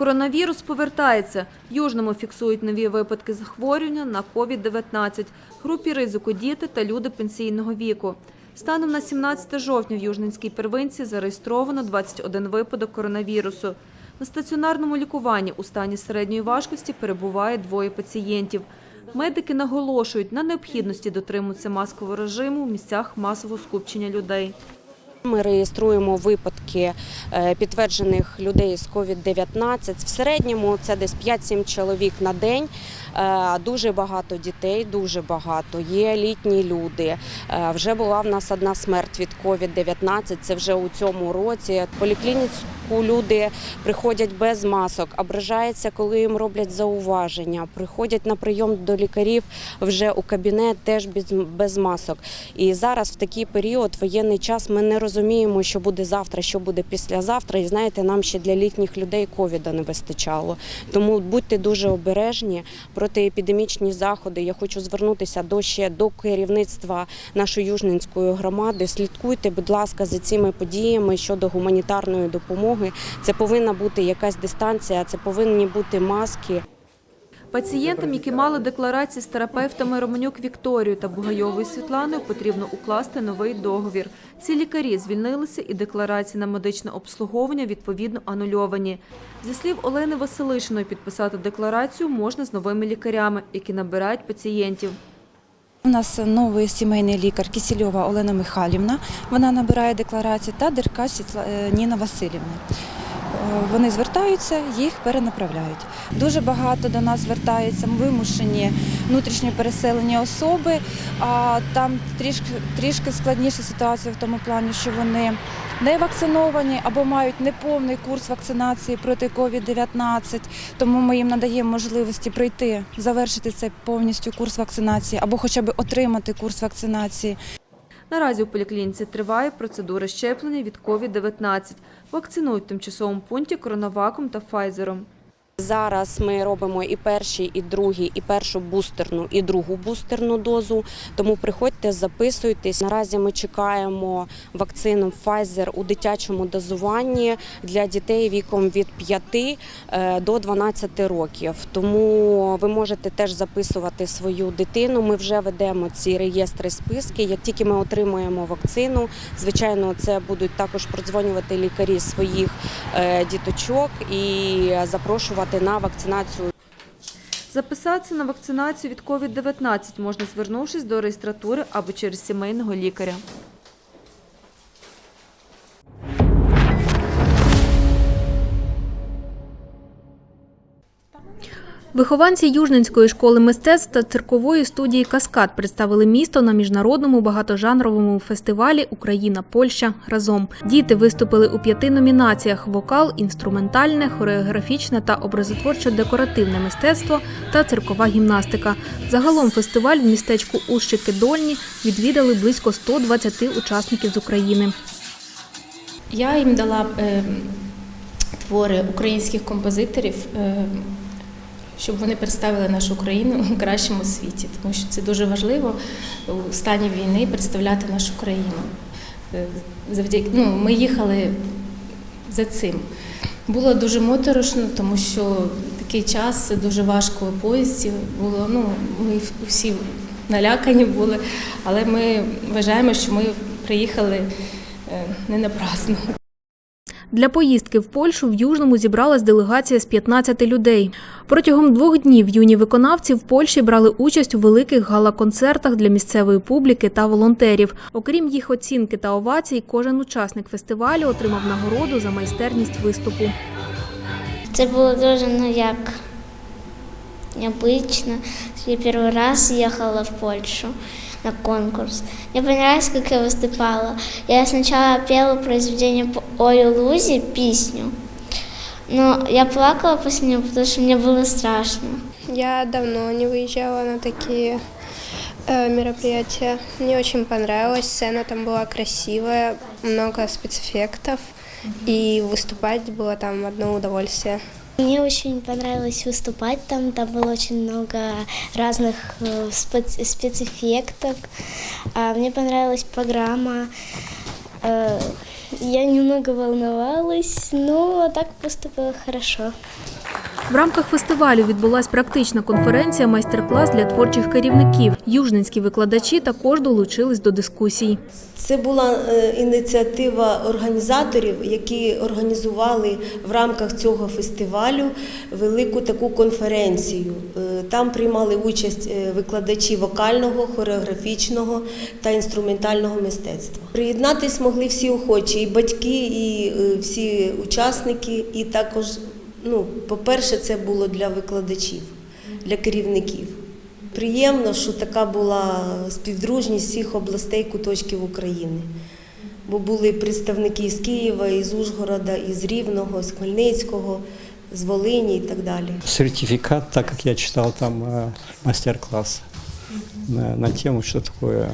Коронавірус повертається. Южному фіксують нові випадки захворювання на COVID-19. Групі ризику діти та люди пенсійного віку. Станом на 17 жовтня в Южненській первинці зареєстровано 21 випадок коронавірусу. На стаціонарному лікуванні у стані середньої важкості перебуває двоє пацієнтів. Медики наголошують на необхідності дотримуватися маскового режиму в місцях масового скупчення людей. Ми реєструємо випадки е, підтверджених людей з COVID-19. В середньому це десь 5-7 чоловік на день. Е, Дуже багато дітей, дуже багато. Є літні люди. Е, Вже була в нас одна смерть від COVID-19. Це вже у цьому році. Поліклініку люди приходять без масок, ображаються, коли їм роблять зауваження. Приходять на прийом до лікарів вже у кабінет теж без масок. І зараз в такий період воєнний час ми не розуміємо, що буде завтра, що буде післязавтра. І знаєте, нам ще для літніх людей ковіда не вистачало. Тому будьте дуже обережні протиепідемічні заходи. Я хочу звернутися до ще до керівництва нашої южненської громади. Слідкуйте, будь ласка, за цими подіями щодо гуманітарної допомоги. Це повинна бути якась дистанція, це повинні бути маски. Пацієнтам, які мали декларації з терапевтами Романюк Вікторією та Бугайовою Світланою, потрібно укласти новий договір. Ці лікарі звільнилися і декларації на медичне обслуговування відповідно анульовані. Зі слів Олени Василишиної, підписати декларацію можна з новими лікарями, які набирають пацієнтів. У нас новий сімейний лікар Кисельова Олена Михайлівна. Вона набирає декларації та Деркач е, Ніна Васильівна. Вони звертаються, їх перенаправляють. Дуже багато до нас звертаються вимушені внутрішньо переселені особи. А там трішки, трішки складніша ситуація в тому плані, що вони не вакциновані або мають неповний курс вакцинації проти COVID-19. Тому ми їм надаємо можливості пройти, завершити цей повністю курс вакцинації або хоча б отримати курс вакцинації. Наразі у поліклініці триває процедура щеплення від COVID-19. Вакцинують в тимчасовому пункті коронаваком та Файзером. Зараз ми робимо і перший, і другий, і першу бустерну, і другу бустерну дозу. Тому приходьте, записуйтесь. Наразі ми чекаємо вакцину Pfizer у дитячому дозуванні для дітей віком від 5 е, до 12 років. Тому ви можете теж записувати свою дитину. Ми вже ведемо ці реєстри списки. Як тільки ми отримаємо вакцину, звичайно, це будуть також продзвонювати лікарі своїх е, діточок і запрошувати на вакцинацію. Записатися на вакцинацію від COVID-19 можна звернувшись до реєстратури або через сімейного лікаря. Вихованці Южненської школи мистецтв та циркової студії Каскад представили місто на міжнародному багатожанровому фестивалі Україна Польща разом. Діти виступили у п'яти номінаціях: вокал, інструментальне, хореографічне та образотворчо-декоративне мистецтво та циркова гімнастика. Загалом фестиваль в містечку Ущики Дольні відвідали близько 120 учасників з України. Я їм дала е, твори українських композиторів, е, щоб вони представили нашу країну у кращому світі, тому що це дуже важливо у стані війни представляти нашу країну. Е, Завдяки ну, ми їхали за цим. Було дуже моторошно, тому що такий час дуже важко у поїзді було. Ну, ми всі налякані були, але ми вважаємо, що ми приїхали е, не напрасно. Для поїздки в Польщу в Южному зібралась делегація з 15 людей. Протягом двох днів юні виконавці в Польщі брали участь у великих гала-концертах для місцевої публіки та волонтерів. Окрім їх оцінки та овацій, кожен учасник фестивалю отримав нагороду за майстерність виступу. Це було дуже ну як необычно. Я первый раз ехала в Польшу на конкурс. Мне понравилось, как я выступала. Я сначала пела произведение Ой Лузи, песню. Но я плакала после нее, потому что мне было страшно. Я давно не выезжала на такие э, мероприятия. Мне очень понравилось. Сцена там была красивая, много спецэффектов. И выступать было там одно удовольствие. Мне очень понравилось выступать там. Там было очень много разных э, спец- спецэффектов. А Мне понравилась программа. Э, Я немного волновалась, но так поступила хорошо. В рамках фестивалю відбулась практична конференція майстер-клас для творчих керівників. Южненські викладачі також долучились до дискусій. Це була е, ініціатива організаторів, які організували в рамках цього фестивалю велику таку конференцію. Е, Там приймали участь е, викладачі вокального, хореографічного та інструментального мистецтва. Приєднатись могли всі охочі, і батьки, і всі учасники, і також, ну, по-перше, це було для викладачів, для керівників. Приємно, що така була співдружність всіх областей куточків України. Бо були представники з Києва, із Ужгорода, із Рівного, з Хмельницького, з Волині і так далі. сертификат, так как я читал там э, мастер-класс на, на тему, что такое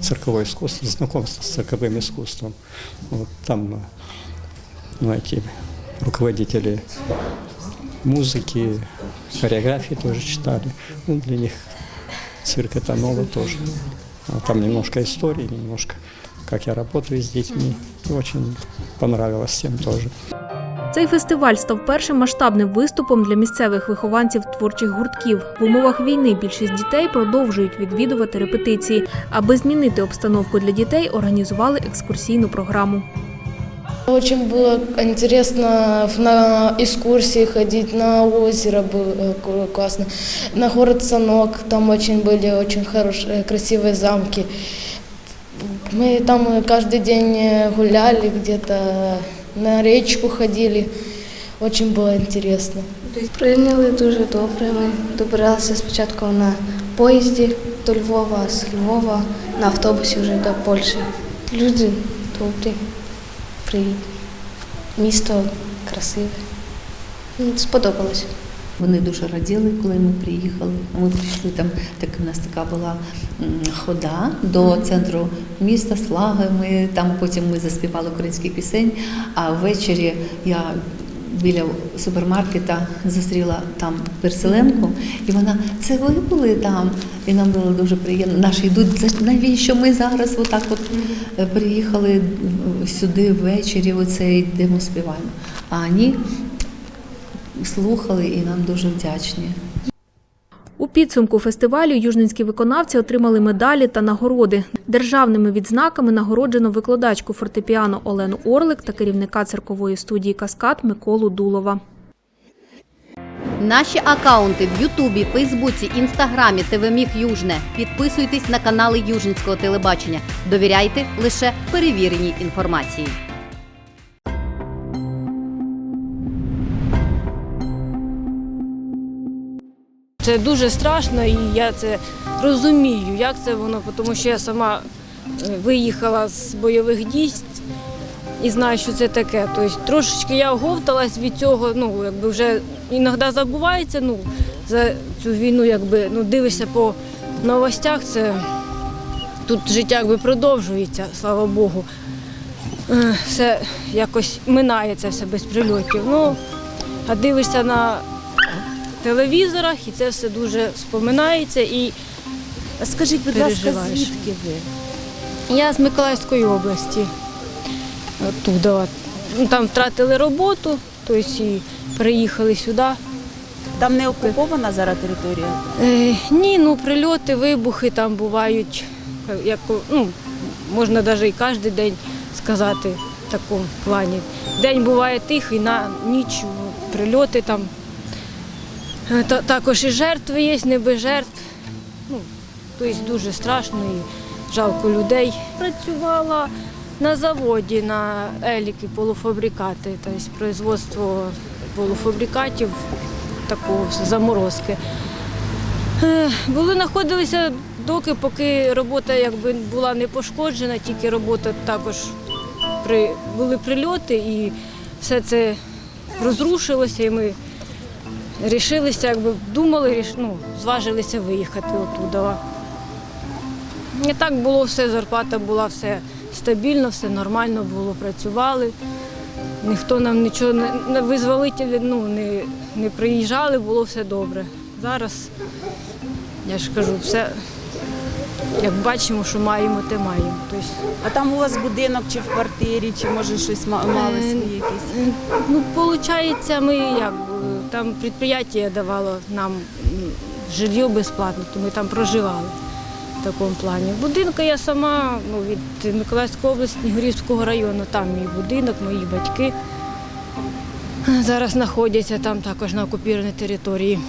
цирковое искусство, знакомство с цирковым искусством. Вот там э, ну, эти руководители музыки, хореографии тоже читали. Ну, для них цирк это ново тоже. Там немножко истории, немножко как я работаю с детьми. И очень понравилось всем тоже. Цей фестиваль став першим масштабним виступом для місцевих вихованців творчих гуртків. В умовах війни більшість дітей продовжують відвідувати репетиції. Аби змінити обстановку для дітей, організували екскурсійну програму. Очень было интересно на экскурсии ходить, на озеро было э, классно, на город Санок, там очень были очень хорошие, красивые замки. Мы там э, каждый день э, гуляли где-то, на речку ходили, очень было интересно. Прийняли дуже добре. Ми добиралися спочатку на поїзді до Львова, а з Львова на автобусі вже до Польщі. Люди добрі, Привітні. Місто красиве. Сподобалось. Вони дуже раділи, коли ми приїхали. Ми прийшли там, так у нас така була хода до центру міста Слаги. Ми там потім ми заспівали українські пісень. А ввечері я біля супермаркета зустріла там переселенку, і вона це ви були там. І нам було дуже приємно. Наші йдуть «Це навіщо ми зараз отак от е, приїхали сюди ввечері. Оце йдемо співаємо. А ні, слухали і нам дуже вдячні. У підсумку фестивалю южненські виконавці отримали медалі та нагороди. Державними відзнаками нагороджено викладачку фортепіано Олену Орлик та керівника циркової студії Каскад Миколу Дулова. Наші акаунти в Ютубі, Фейсбуці, Інстаграмі, ТВ Міг Южне. Підписуйтесь на канали Южницького телебачення. Довіряйте лише перевіреній інформації. Це дуже страшно, і я це розумію, як це воно, тому що я сама е, виїхала з бойових дій і знаю, що це таке. Тобто трошечки я оговталась від цього, ну якби вже іноді забувається. Ну за цю війну, якби ну дивишся по новостях, це тут життя якби продовжується, слава Богу. Е, Все якось минає це все без прильотів. Ну, а дивишся на телевізорах, і це все дуже споминається. І Скажіть, будь ласка, звідки ви? я з Миколаївської області, оттуда. Ну, Там втратили роботу, тобто і приїхали сюди. Там не окупована зараз територія? Е, ні, ну прильоти, вибухи там бувають, як, ну, можна навіть і кожен день сказати в такому плані. День буває тихий, на ніч прильоти там. Е, та- також і жертви є, не без жертв. Ну, тобто дуже страшно і жалко людей. Працювала на заводі на еліки, полуфабрикати, тобто производство полуфабрикатів, такого заморозки. Е, Були знаходилися доки, поки робота якби була не пошкоджена, тільки робота також при були прильоти і все це розрушилося, і ми рішилися, якби думали, ну, зважилися виїхати оттуда. І так було все, зарплата була все стабільно, все нормально було, працювали. Ніхто нам нічого не, визволителі ну, не, не приїжджали, було все добре. Зараз, я ж кажу, все, як бачимо, що маємо, те маємо. Тобто, А там у вас будинок чи в квартирі, чи може щось ма- мали Е, свої якісь? Ну, виходить, ми як е, там підприємство давало нам жилье безплатно, то ми там проживали в такому плані. В будинку я сама ну, від Миколаївської області, Снігурівського району, там мій будинок, мої батьки. Зараз знаходяться там також на окупованій території.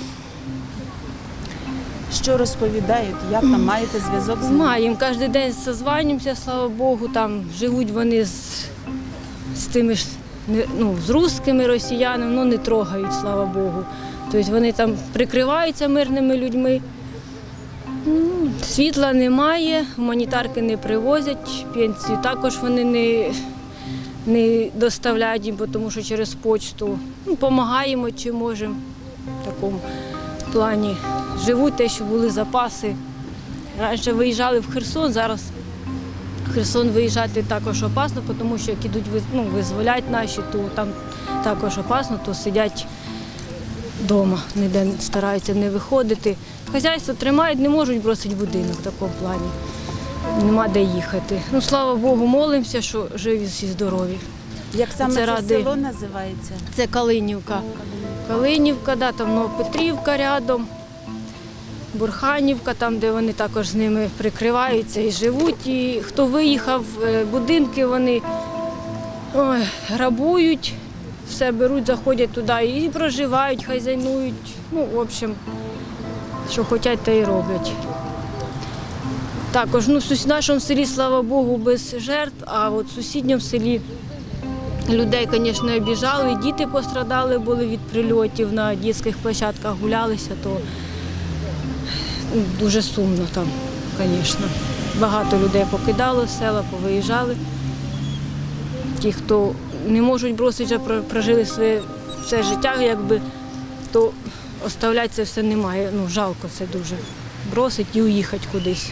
Що розповідають, як там маєте зв'язок з ними? Маємо кожен день созванюємося, слава Богу. Там живуть вони з, з тими ж ну, з русскими росіянами, ну не трогають, слава Богу. Тобто вони там прикриваються мирними людьми. Ну, світла немає, гуманітарки не привозять, пенсію також вони не, не доставляють їм, тому що через почту. Ну, Допомагаємо чи можемо в такому плані. Живуть те, що були запаси. Раніше виїжджали в Херсон, зараз Херсон виїжджати також опасно, тому що як ідуть ну, визволять наші, то там також опасно, то сидять вдома, ніде стараються не виходити. Хазяйство тримають, не можуть бросити будинок в такому плані. Нема де їхати. Ну, слава Богу, молимося, що живі всі здорові. Як саме Це це, ради. село називається? Це Калинівка. Калинівка, да, там Новопетрівка рядом, Бурханівка, там, де вони також з ними прикриваються і живуть. І хто виїхав, е, будинки вони ой, грабують, все беруть, заходять туди і проживають, хазяйнують. Ну, в общем, що хочуть, те і роблять. Також ну, в нашому селі, слава Богу, без жертв, а от в сусідньому селі Людей, звісно, обіжали, діти пострадали були від прильотів на дитячих площадках, гулялися, то дуже сумно там, звісно. Багато людей покидало села, повиїжджали. Ті, хто не можуть бросити, вже прожили своє все життя, якби, то оставляти це все немає. Ну, жалко це дуже. Бросить і уїхати кудись.